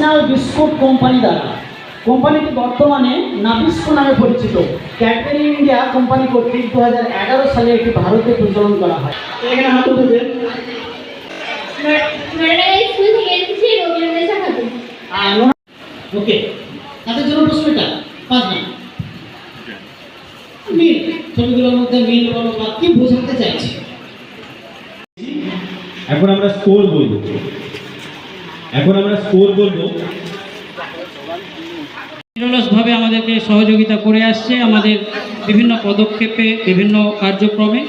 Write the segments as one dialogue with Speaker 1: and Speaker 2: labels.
Speaker 1: National biscuit company দ্বারা। কোম্পানিটি বর্তমানে নাবিস্কো নামে পরিচিত। ক্যাডবেরি ইন্ডিয়া কোম্পানি কর্তৃক দু হাজার এগারো সালে এটি ভারতে প্রচলন করা হয়। ওকে তাদের জন্য প্রশ্নটা পাঁচ না মিল ছবিগুলোর মধ্যে মিল বলো বা কি বোঝাতে চাইছি?
Speaker 2: এখন আমরা স্কোর বলব এখন আমরা স্কোর বলব।
Speaker 3: নিরলসভাবে আমাদেরকে সহযোগিতা করে আসছে আমাদের বিভিন্ন পদক্ষেপে বিভিন্ন কার্যক্রমে।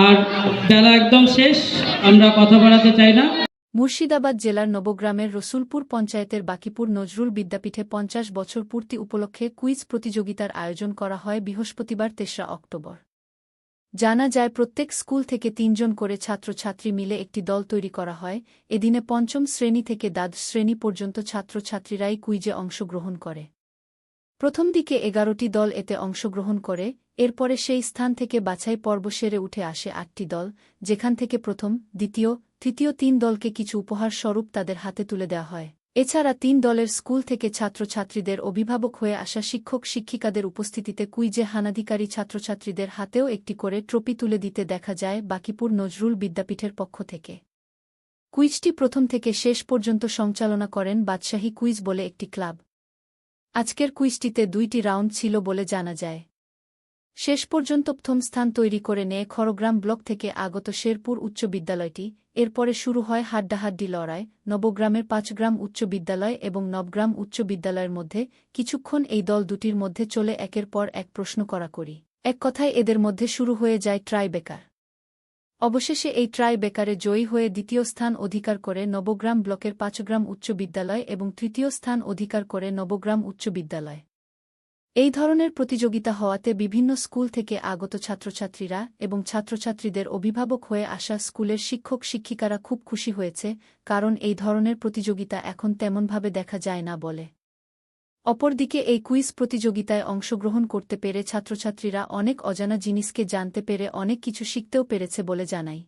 Speaker 3: আর বেলা একদম শেষ আমরা কথা বাড়াতে চাই না।
Speaker 4: মুর্শিদাবাদ জেলার নবগ্রামের রসুলপুর পঞ্চায়েতের বাকিপুর নজরুল বিদ্যাপীঠে পঞ্চাশ বছর পূর্তি উপলক্ষে কুইজ প্রতিযোগিতার আয়োজন করা হয় বৃহস্পতিবার তেসরা অক্টোবর। জানা যায় প্রত্যেক স্কুল থেকে তিনজন করে ছাত্রছাত্রী মিলে একটি দল তৈরি করা হয়। এদিনে পঞ্চম শ্রেণি থেকে দ্বাদশ শ্রেণি পর্যন্ত ছাত্রছাত্রীরাই কুইজে অংশগ্রহণ করে। প্রথম দিকে এগারোটি দল এতে অংশগ্রহণ করে, এরপরে সেই স্থান থেকে বাছাই পর্ব সেরে উঠে আসে আটটি দল, যেখান থেকে প্রথম, দ্বিতীয়, তৃতীয় তিন দলকে কিছু উপহার স্বরূপ তাদের হাতে তুলে দেওয়া হয়। এছাড়া তিন দলের স্কুল থেকে ছাত্রছাত্রীদের অভিভাবক হয়ে আসা শিক্ষক শিক্ষিকাদের উপস্থিতিতে কুইজে হানাধিকারী ছাত্রছাত্রীদের হাতেও একটি করে ট্রপি তুলে দিতে দেখা যায় বাকিপুর নজরুল বিদ্যাপীঠের পক্ষ থেকে। কুইজটি প্রথম থেকে শেষ পর্যন্ত সঞ্চালনা করেন বাদশাহী কুইজ বলে একটি ক্লাব। আজকের কুইজটিতে দুইটি রাউন্ড ছিল বলে জানা যায়। শেষ পর্যন্ত প্রথম স্থান তৈরি করে নেয় খড়গ্রাম ব্লক থেকে আগত শেরপুর উচ্চ বিদ্যালয়টি। এরপরে শুরু হয় হাড্ডাহাড্ডি লড়াই, নবগ্রামের পাঁচগ্রাম উচ্চ বিদ্যালয় এবং নবগ্রাম উচ্চ বিদ্যালয়ের মধ্যে কিছুক্ষণ এই দল দুটির মধ্যে চলে একের পর এক প্রশ্ন করা করি। এক কথায় এদের মধ্যে শুরু হয়ে যায় ট্রাই বেকার অবশেষে এই ট্রাই বেকারে জয়ী হয়ে দ্বিতীয় স্থান অধিকার করে নবগ্রাম ব্লকের পাঁচগ্রাম উচ্চ বিদ্যালয় এবং তৃতীয় স্থান অধিকার করে নবগ্রাম উচ্চ বিদ্যালয়। এই ধরনের প্রতিযোগিতা হওয়াতে বিভিন্ন স্কুল থেকে আগত ছাত্রছাত্রীরা এবং ছাত্রছাত্রীদের অভিভাবক হয়ে আসা স্কুলের শিক্ষক শিক্ষিকারা খুব খুশি হয়েছে, কারণ এই ধরনের প্রতিযোগিতা এখন তেমনভাবে দেখা যায় না বলে। অপরদিকে এই কুইজ প্রতিযোগিতায় অংশগ্রহণ করতে পেরে ছাত্রছাত্রীরা অনেক অজানা জিনিসকে জানতে পেরে অনেক কিছু শিখতেও পেরেছে বলে জানাই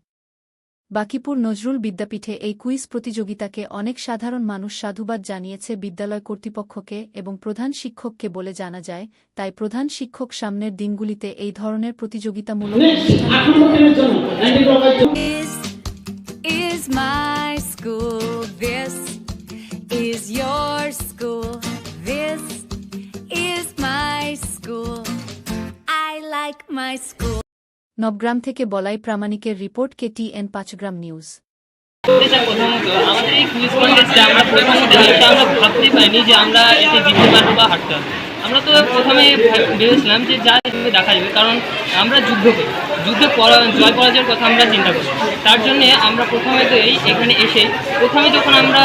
Speaker 4: বাকিপুর নজরুল বিদ্যাপীঠে এই কুইজ প্রতিযোগিতাকে অনেক সাধারণ মানুষ সাধুবাদ জানিয়েছে বিদ্যালয় কর্তৃপক্ষকে এবং প্রধান শিক্ষককে বলে জানা যায় তাই প্রধান শিক্ষক সামনের দিনগুলিতে এই ধরনের প্রতিযোগিতামূলক অনুষ্ঠান
Speaker 1: আট নম্বর টিমের জন্য ninety
Speaker 5: is my school. This is your
Speaker 4: Nabagram থেকে Balai প্রামাণিকের report K T N Panchgram news
Speaker 6: আমরা ভাবতেই পারিনি যে আমরা এতে বা আমরা তো প্রথমে ভেবেছিলাম যে যা দেখা যাবে, কারণ আমরা যুদ্ধ করি। যুদ্ধে জয় পরাজয়ের কথা আমরা চিন্তা করি। তার জন্যে আমরা প্রথমে তো এই এখানে এসে প্রথমে যখন আমরা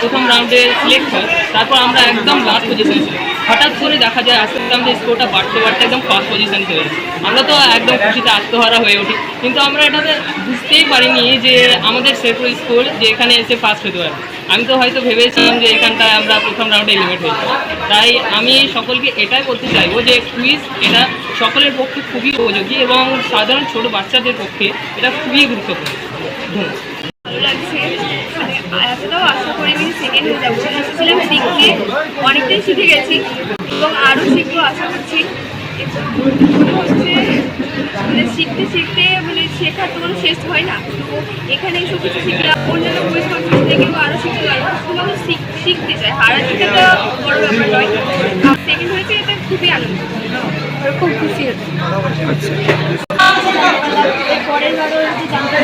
Speaker 6: প্রথম রাউন্ডে সিলেক্ট হই, তারপর আমরা একদম লাস্ট পজিশনে ছিলাম হঠাৎ করে দেখা যায় আস্তে আস্তে আমাদের স্কোরটা বাড়তে বাড়তে একদম ফার্স্ট পজিশনে চলে আমরা তো একদম খুশিতে আত্মহারা হয়ে উঠি। কিন্তু আমরা এটাতে বুঝতেই পারিনি যে আমাদের শেরপুর স্কুল যে এখানে এসে ফার্স্ট হতে পারে আমি তো হয়তো ভেবেছিলাম যে এখানটায় আমরা প্রথম রাউন্ডে এলিমিনেট হয়ে যাব তাই আমি সকলকে এটাই বলতে চাইব যে কুইজ এটা সকলের পক্ষে খুবই উপযোগী এবং সাধারণ ছোট বাচ্চাদের পক্ষে এটা খুবই গুরুত্বপূর্ণ। ধন্যবাদ।
Speaker 7: অনেকটাই শিখে গেছি এবং আরও শিখব, আশা করছি। মানে শিখতে শিখতে মানে শেখার তো কোনো শেষ হয় না। তো এখানে এসে কিছু শিখলাম অন্যান্য কুইজ কম্পিটিশন থেকেও আরও শিখতে পারব। শুধু আমি শিখ- শিখতে চাই হারার দিকে তো বড় ব্যাপার নয়। সেকেন্ড হয়েছে এটা খুবই আনন্দ। খুব খুশি হচ্ছে। পরের বারও যদি জানতে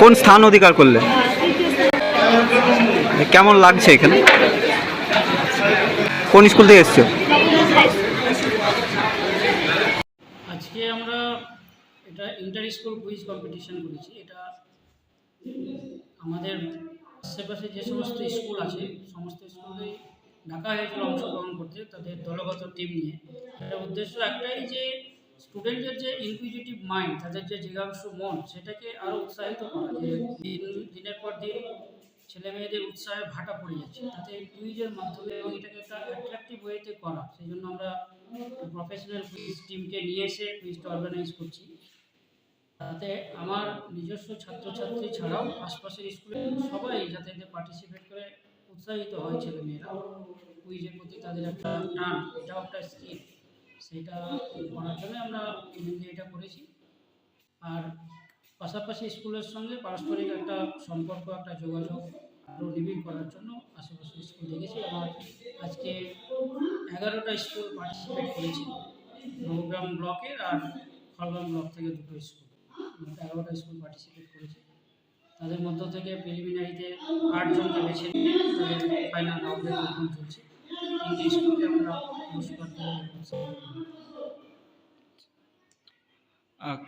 Speaker 8: কোন স্থান অধিকার করলে? কেমন লাগছে এখানে? কোন স্কুল থেকে এসছো?
Speaker 3: আজকে আমরা এটা ইন্টার স্কুল কুইজ কম্পিটিশন করেছি। এটা আমাদের আশেপাশে যে সমস্ত স্কুল আছে, সমস্ত স্কুলে ডাকা হয়েছিল অংশগ্রহণ করতে তাদের দলগত টিম নিয়ে। এটার উদ্দেশ্য একটাই যে স্টুডেন্টদের যে ইনকুইজিটিভ মাইন্ড তাদের যে জিজ্ঞাসু মন, সেটাকে আরও উৎসাহিত করা। যে দিন দিনের পর দিন ছেলে মেয়েদের উৎসাহে ভাটা পড়ে যাচ্ছে। তাতে কুইজের মাধ্যমে এবং এটাকে একটা অ্যাট্রাকটিভ ওয়েতে করা। সেই জন্য আমরা প্রফেশনাল কুইজ টিমকে নিয়ে এসে কুইজটা অর্গানাইজ করছি। তাতে আমার নিজস্ব ছাত্রছাত্রী ছাড়াও আশপাশের স্কুলের সবাই যাতে এতে পার্টিসিপেট করে, উৎসাহিত হয় ছেলেমেয়েরা। কুইজের প্রতি তাদের একটা টান এটাও একটা স্কিল সেটা করার জন্য আমরা এটা করেছি। আর পাশাপাশি স্কুলের সঙ্গে পারস্পরিক একটা সম্পর্ক, একটা যোগাযোগ আরও নিবিড় করার জন্য আশেপাশের স্কুল দেখেছি আমার আজকে এগারোটা স্কুল পার্টিসিপেট করেছে। নবগ্রাম ব্লকের আর খড়গ্রাম ব্লক থেকে দুটো স্কুল এগারোটা স্কুল পার্টিসিপেট করেছে। তাদের মধ্য থেকে প্রিলিমিনারিতে আটজনকে বেছে ফাইনাল প্রথম চলছে।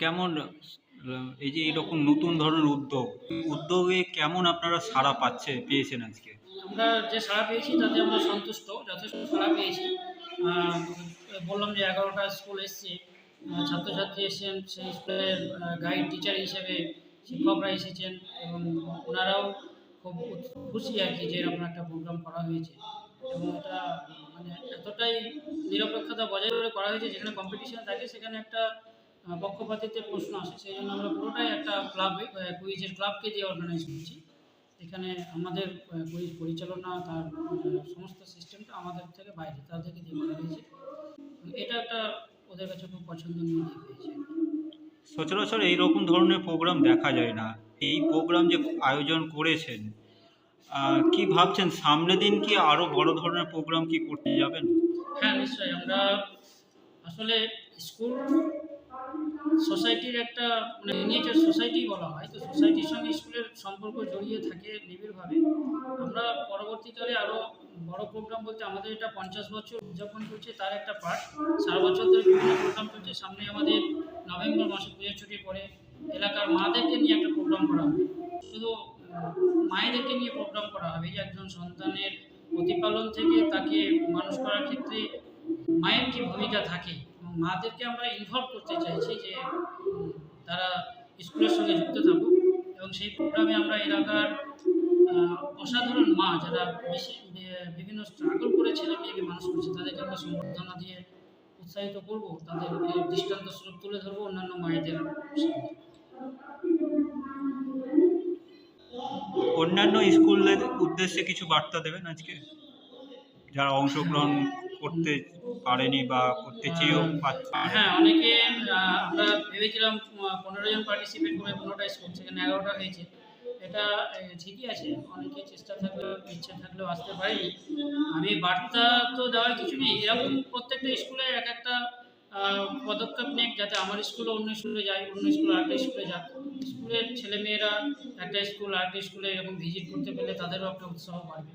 Speaker 9: কেমন এই যে এরকম নতুন ধরনের উদ্যোগ, উদ্যোগে কেমন আপনারা সাড়া পাচ্ছে, পেয়েছেন আজকে?
Speaker 3: আমরা যে সাড়া পেয়েছি, তাতে আমরা সন্তুষ্ট, যথেষ্ট সাড়া পেয়েছি। বললাম যে এগারোটা স্কুল এসছে ছাত্রছাত্রী এসেছেন, সেই স্কুলের গাইড টিচার হিসেবে শিক্ষকরা এসেছেন এবং ওনারাও খুব খুশি আর কি যে এরকম একটা প্রোগ্রাম করা হয়েছে। এবং এটা মানে এতটাই নিরপেক্ষতা বজায় করে করা হয়েছে, যেখানে কম্পিটিশন থাকে, সেখানে একটা পক্ষপাতিত্বের প্রশ্ন আসে সেই জন্য আমরা পুরোটাই একটা ক্লাব কুইজের ক্লাবকে দিয়ে অর্গানাইজ করছি। এখানে আমাদের কুইজ পরিচালনা তার সমস্ত সিস্টেমটা আমাদের থেকে বাইরে তার থেকে দিয়ে করা হয়েছে। এটা একটা ওদের কাছে খুব পছন্দনীয় দিক হয়েছে।
Speaker 9: সচরাচর এইরকম ধরনের প্রোগ্রাম দেখা যায় না। এই প্রোগ্রাম যে আয়োজন করেছেন কি ভাবছেন সামনে দিন কি আরও বড় ধরনের প্রোগ্রাম কি করতে যাবেন?
Speaker 3: হ্যাঁ নিশ্চয়ই। আমরা আসলে স্কুল সোসাইটির একটা মানে মিনিয়েচার সোসাইটি বলা হয়। তো সোসাইটির সঙ্গে স্কুলের সম্পর্ক জড়িয়ে থাকে নিবিড়ভাবে। আমরা পরবর্তীকালে আরও বড় প্রোগ্রাম বলতে আমাদের এটা পঞ্চাশ বছর উদযাপন করছে, তার একটা পার্ট সারা বছর ধরে বিভিন্ন প্রোগ্রাম চলছে। সামনে আমাদের নভেম্বর মাসে পুজোর ছুটির পরে এলাকার মাদেরকে নিয়ে একটা প্রোগ্রাম করা হবে। শুধু মায়েদেরকে নিয়ে প্রোগ্রাম করা হবে। একজন সন্তানের প্রতিপালন থেকে তাকে মানুষ করার ক্ষেত্রে মায়ের কি ভূমিকা থাকে? মাদেরকে আমরা ইনভলভ করতে চাইছি যে, তারা স্কুলের সঙ্গে যুক্ত থাকুক এবং সেই প্রোগ্রামে আমরা এলাকার অসাধারণ মা যারা বিভিন্ন স্ট্রাগল করে ছেলে মেয়েকে মানুষ করছে, তাদেরকে আমরা সম্বর্ধনা দিয়ে উৎসাহিত করব, তাদেরকে দৃষ্টান্ত স্বরূপ তুলে ধরবো অন্যান্য মায়েদের
Speaker 9: অন্যান্য স্কুলের উদ্দেশ্যে কিছু বার্তা দেবেন আজকে? যারা অংশগ্রহণ করতে পারেনি বা করতে চেয়েও পাচ্ছে?
Speaker 3: হ্যাঁ অনেকে আমরা ভেবেছিলাম পনেরো জন পার্টিসিপেট করে পনেরোটা স্কুল সেখানে এগারোটা হয়েছে। এটা ঠিকই আছে, অনেকে চেষ্টা থাকলেও, ইচ্ছা থাকলেও আসতে পারেনি। আমি বার্তা তো দেওয়ার কিছু নেই, এরকম প্রত্যেকটা স্কুলে এক একটা পদক্ষেপ নেই যাতে আমার স্কুলে অন্য স্কুলে যায়, অন্য স্কুল আরেকটা স্কুলে যাক। স্কুলের ছেলেমেয়েরা একটা স্কুল আরেকটা স্কুলে এরকম ভিজিট করতে পেলে তাদেরও একটা উৎসাহ বাড়বে।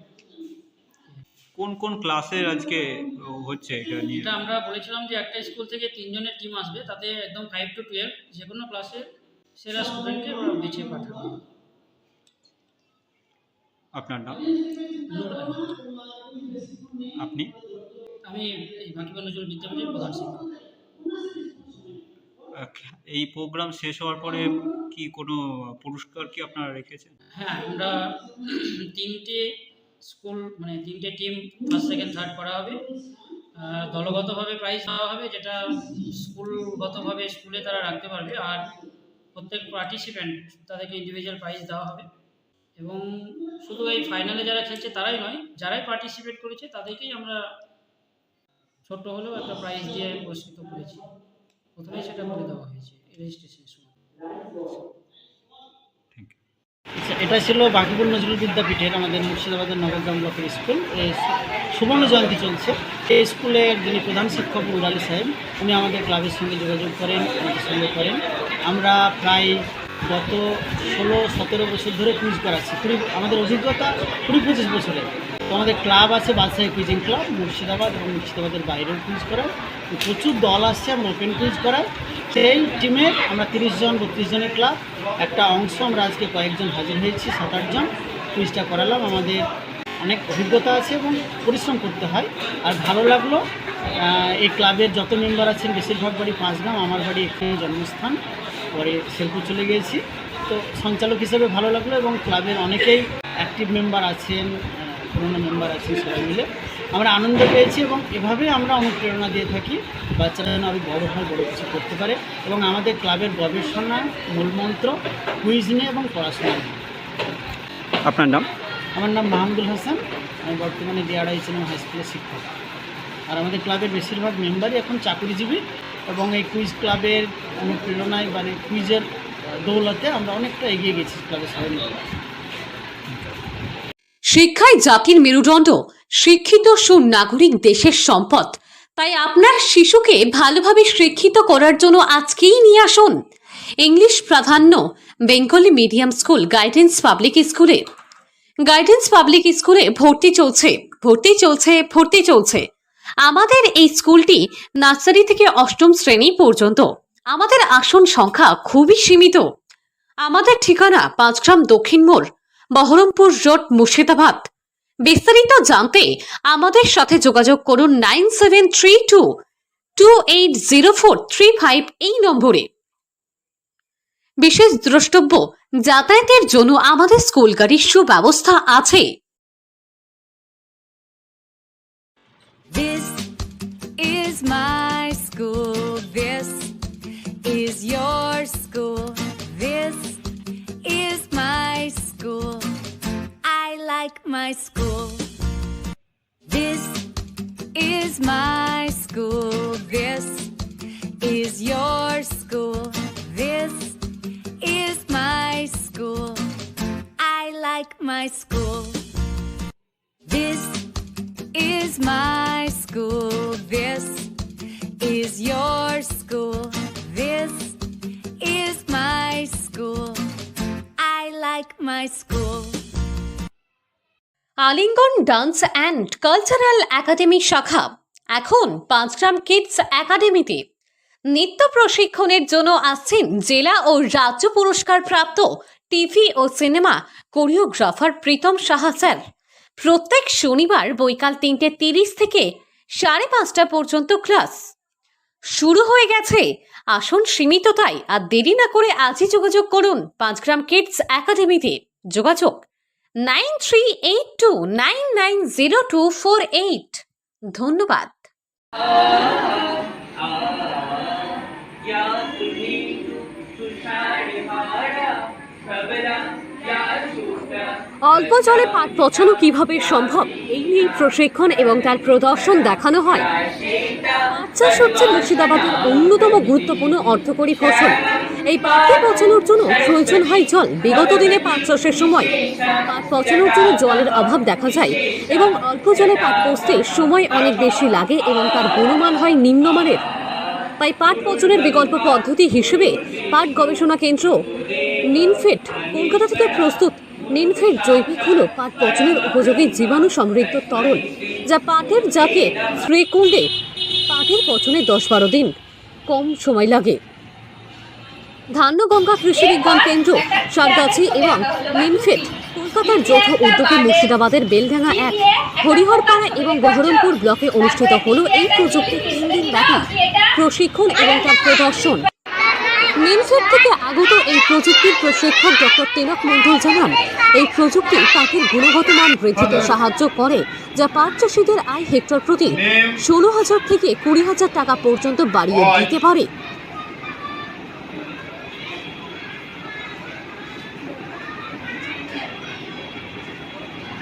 Speaker 9: কোন কোন ক্লাসের আজকে হচ্ছে এটা নিয়ে?
Speaker 3: এটা আমরা বলেছিলাম যে একটা স্কুল থেকে তিনজনের টিম আসবে তাতে একদম ফাইভ টু টুয়েলভ যে কোনো ক্লাসে সেরা স্টুডেন্টকে ওরা বেছে পাঠাবে।
Speaker 9: আপনার নাম? আপনি?
Speaker 3: আমি এই বাকিবা নজরুল বিদ্যাপীঠের প্রধান শিক্ষক।
Speaker 9: এই প্রোগ্রাম শেষ হওয়ার পরে কি কোনো পুরস্কার কি আপনারা রেখেছেন?
Speaker 3: হ্যাঁ আমরা তিনটে স্কুল মানে তিনটে টিম ফার্স্ট সেকেন্ড থার্ড করা হবে। দলগতভাবে প্রাইজ দেওয়া হবে, যেটা স্কুলগতভাবে স্কুলে তারা রাখতে পারবে। আর প্রত্যেক পার্টিসিপেন্ট তাদেরকে ইন্ডিভিজুয়াল প্রাইজ দেওয়া হবে। এবং শুধু এই ফাইনালে যারা খেলছে তারাই নয়, যারাই পার্টিসিপেট করেছে তাদেরকেই আমরা ছোট্ট হলেও একটা প্রাইজ দিয়ে পুরস্কৃত করেছি। প্রথমেই সেটা করে দেওয়া হয়েছে রেজিস্ট্রেশনের সময়।
Speaker 1: এটা ছিল বাকিবুল নজরুল বিদ্যাপীঠের আমাদের মুর্শিদাবাদের নবগ্রাম ব্লকের স্কুল। সুবর্ণ জয়ন্তী চলছে। এই স্কুলের যিনি প্রধান শিক্ষক নুর আলী সাহেব, উনি আমাদের ক্লাবের সঙ্গে যোগাযোগ করেন, আমাদের সঙ্গে করেন। আমরা প্রায় গত ষোলো, সতেরো বছর ধরে কুইজ করাচ্ছি। কুড়ি, আমাদের অভিজ্ঞতা কুড়ি পঁচিশ বছরের তো আমাদের ক্লাব আছে বাদশাহী কুইজিং ক্লাব, মুর্শিদাবাদ এবং মুর্শিদাবাদের বাইরেও কুইজ করায়। প্রচুর দল আসছে, আমরা ওপেন কুইজ করাই সেই টিমে আমরা তিরিশ জন, বত্রিশ জনের ক্লাব। একটা অংশ আমরা আজকে কয়েকজন হাজির হয়েছি, সাত আটজন কুইজটা করালাম। আমাদের অনেক অভিজ্ঞতা আছে এবং পরিশ্রম করতে হয়। আর ভালো লাগল এই ক্লাবের যত মেম্বার আছেন, বেশিরভাগ বাড়ি পাঁচগ্রাম আমার বাড়ি এখানে জন্মস্থান। পরে শেরপুর চলে গিয়েছি। তো সঞ্চালক হিসেবে ভালো লাগল এবং ক্লাবের অনেকেই অ্যাক্টিভ মেম্বার আছেন পুরনো মেম্বার আছেন সবাই মিলে। আমরা আনন্দ পেয়েছি এবং এভাবে আমরা অনুপ্রেরণা দিয়ে থাকি। বাচ্চারা যেন আরও বড় হয় বড় কিছু করতে পারে এবং আমাদের ক্লাবের গবেষণা মূলমন্ত্র কুইজ নিয়ে এবং পড়াশোনা নিয়ে।
Speaker 8: আপনার নাম?
Speaker 1: আমার নাম মাহমুদুল হাসান। আমি বর্তমানে ডিআরআই সিনেমা হাই স্কুলের শিক্ষক। আর আমাদের ক্লাবের বেশিরভাগ মেম্বারই এখন চাকরিজীবী এবং এই কুইজ ক্লাবের অনুপ্রেরণায় মানে কুইজের দৌলতে আমরা অনেকটা এগিয়ে গেছি ক্লাবের সবাই
Speaker 10: শিক্ষাই জাতির মেরুদণ্ড, শিক্ষিত সুনাগরিক দেশের সম্পদ। তাই আপনার শিশুকে ভালোভাবে শিক্ষিত করার জন্য আজকেই নিয়ে আসুন। ইংলিশ প্রাধান্য, Bengali medium school, guidance public স্কুলে। গাইডেন্স পাবলিক স্কুলে ভর্তি চলছে ভর্তি চলছে ভর্তি চলছে। আমাদের এই স্কুলটি নার্সারি থেকে অষ্টম শ্রেণি পর্যন্ত। আমাদের আসন সংখ্যা খুবই সীমিত। আমাদের ঠিকানা পাঁচগ্রাম দক্ষিণ মোড় বহরমপুর রোড মুর্শিদাবাদ বিস্তারিত জানতে আমাদের সাথে যোগাযোগ করুন nine seven three two two eight zero four three five এই নম্বরে বিশেষ দ্রষ্টব্য, যাতায়াতের জন্য আমাদের স্কুল গাড়ির সুব্যবস্থা আছে
Speaker 5: This is my school. This is your my school. This is my school. This is your school. This is my school. I like my school. This is my school. This is your school. This is my school. I like my school.
Speaker 10: Alingan dance and cultural academy শাখা, এখন Panchgram kids একাডেমিতে। নৃত্য প্রশিক্ষণের জন্য আসছেন জেলা ও রাজ্য পুরস্কার প্রাপ্ত টিভি ও cinema choreographer Pritam Saha sir. প্রত্যেক শনিবার বৈকাল তিনটে তিরিশ থেকে সাড়ে পাঁচটা পর্যন্ত ক্লাস। শুরু হয়ে গেছে। আসন সীমিত তাই আর দেরি না করে আজই যোগাযোগ করুন পাঁচগ্রাম কিডস একাডেমিতে। যোগাযোগ nine three eight two nine nine zero two four eight. ধন্যবাদ। অল্প জলে পাট পচানো কীভাবে সম্ভব? এই নিয়ে প্রশিক্ষণ এবং তার প্রদর্শন দেখানো হয়। পাট চাষ হচ্ছে মুর্শিদাবাদের অন্যতম গুরুত্বপূর্ণ অর্থকরী ফসল। এই পাটকে পচানোর জন্য প্রয়োজন হয় জল বিগত দিনে পাট চাষের সময়। পাট পচানোর জন্য জলের অভাব দেখা যায় এবং অল্প জলে পাট পচতে সময় অনেক বেশি লাগে এবং তার গুণমান হয় নিম্নমানের। তাই পাট পচনের বিকল্প পদ্ধতি হিসেবে পাট গবেষণা কেন্দ্র নিনফেট কলকাতা থেকে প্রস্তুত। নিনফেট জৈবিক হল পাট পচনের উপযোগী জীবাণু সমৃদ্ধ তরল, যা পাটের জাকে করলে পাটের পচনে দশ বারো দিন কম সময় লাগে। ধান্যগঙ্গা কৃষি বিজ্ঞান কেন্দ্র সারগাছি এবং নিমফেট কলকাতার যৌথ উদ্যোগে মুর্শিদাবাদের বেলডাঙ্গা এক, হরিহরপাড়া এবং বহরমপুর ব্লকে অনুষ্ঠিত হল এই প্রযুক্তি তিন দিন ব্যাপী প্রশিক্ষণ এবং তার প্রদর্শন। নিমফেট থেকে আগত এই প্রযুক্তির প্রশিক্ষক ডক্টর তিলক মণ্ডল জানান, এই প্রযুক্তি পাটের গুণগত মান বৃদ্ধিতে সাহায্য করে, যা পাট চাষিদের আয় হেক্টর প্রতি ষোলো হাজার থেকে কুড়ি হাজার টাকা পর্যন্ত বাড়িয়ে দিতে পারে।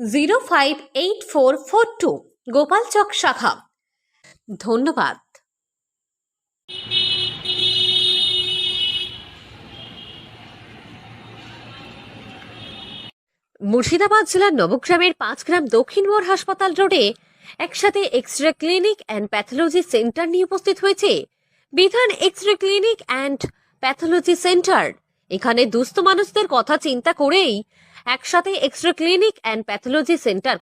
Speaker 10: Zero five eight four four two Gopalchak শাখা। ধন্যবাদ। মুর্শিদাবাদ জেলার নবগ্রামের পাঁচগ্রাম দক্ষিণ মোড় হাসপাতাল রোডে একসাথে X ray clinic and pathology centre নিয়ে উপস্থিত হয়েছে বিধান X ray clinic and pathology centre. এখানে দুস্থ মানুষদের কথা চিন্তা করেই একসাথে extra clinic and pathology centre